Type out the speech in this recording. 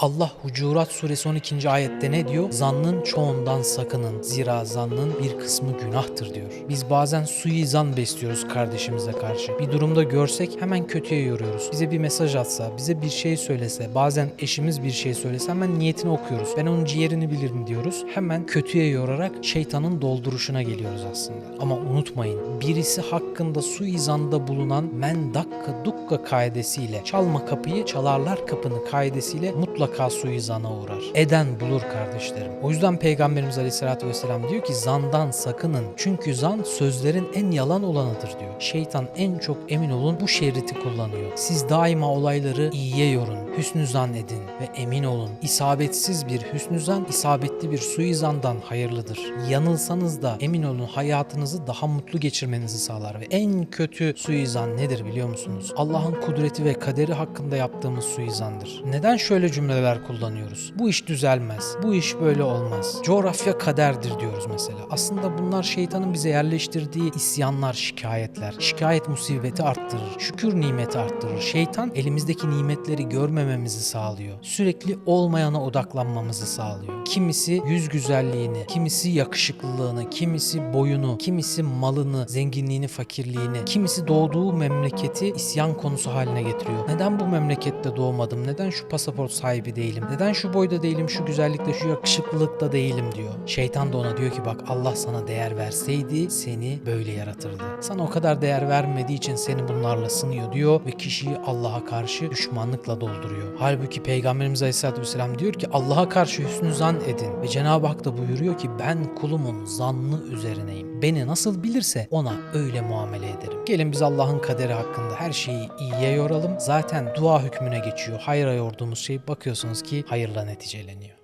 Allah Hucurat suresi 12. ayette ne diyor? Zannın çoğundan sakının. Zira zannın bir kısmı günahtır diyor. Biz bazen suizan besliyoruz kardeşimize karşı. Bir durumda görsek hemen kötüye yoruyoruz. Bize bir mesaj atsa, bize bir şey söylese, bazen eşimiz bir şey söylese hemen niyetini okuyoruz. Ben onun ciğerini bilirim diyoruz. Hemen kötüye yorarak şeytanın dolduruşuna geliyoruz aslında. Ama unutmayın birisi hakkında suizanda bulunan men dakka dukka kaidesiyle çalma kapıyı çalarlar kapını kaidesiyle mutlaka suizana uğrar. Eden bulur kardeşlerim. O yüzden Peygamberimiz Aleyhisselatü Vesselam diyor ki zandan sakının. Çünkü zan sözlerin en yalan olanıdır diyor. Şeytan en çok emin olun bu şeriti kullanıyor. Siz daima olayları iyiye yorun. Hüsnü zan edin ve emin olun. İsabetsiz bir hüsnü zan, isabetli bir suizandan hayırlıdır. Yanılsanız da emin olun hayatınızı daha mutlu geçirmenizi sağlar ve en kötü suizan nedir biliyor musunuz? Allah'ın kudreti ve kaderi hakkında yaptığımız suizandır. Neden şöyle cümleler kullanıyoruz? Bu iş düzelmez. Bu iş böyle olmaz. Coğrafya kaderdir diyoruz mesela. Aslında bunlar şeytanın bize yerleştirdiği isyanlar, şikayetler. Şikayet musibeti arttırır. Şükür nimeti arttırır. Şeytan elimizdeki nimetleri görmememizi sağlıyor. Sürekli olmayana odaklanmamızı sağlıyor. Kimisi yüz güzelliğini, kimisi yakışıklılığını, kimisi boyunu, kimisi malını, zenginliğini, fakirliğini, kimisi doğduğu memleketi isyan konusu haline getiriyor. Neden bu memlekette doğmadım? Neden şu pasaport sahibi değilim? Neden şu boyda değilim, şu güzellikte, şu yakışıklılıkta değilim diyor. Şeytan da ona diyor ki bak Allah sana değer verseydi seni böyle yaratırdı. Sana o kadar değer vermediği için seni bunlarla sınıyor diyor ve kişiyi Allah'a karşı düşmanlıkla dolduruyor. Halbuki Peygamberimiz Aleyhisselatü Vesselam diyor ki Allah'a karşı hüsnü zan edin. Ve Cenab-ı Hak da buyuruyor ki ben kulumun zannı üzerineyim. Beni nasıl bilirse ona öyle muamele ederim. Gelin biz Allah'ın kaderi hakkında her şeyi iyiye yoralım. Zaten dua hükmüne geçiyor. Hayra yorduğumuz şey bakıyorsunuz ki hayırla neticeleniyor.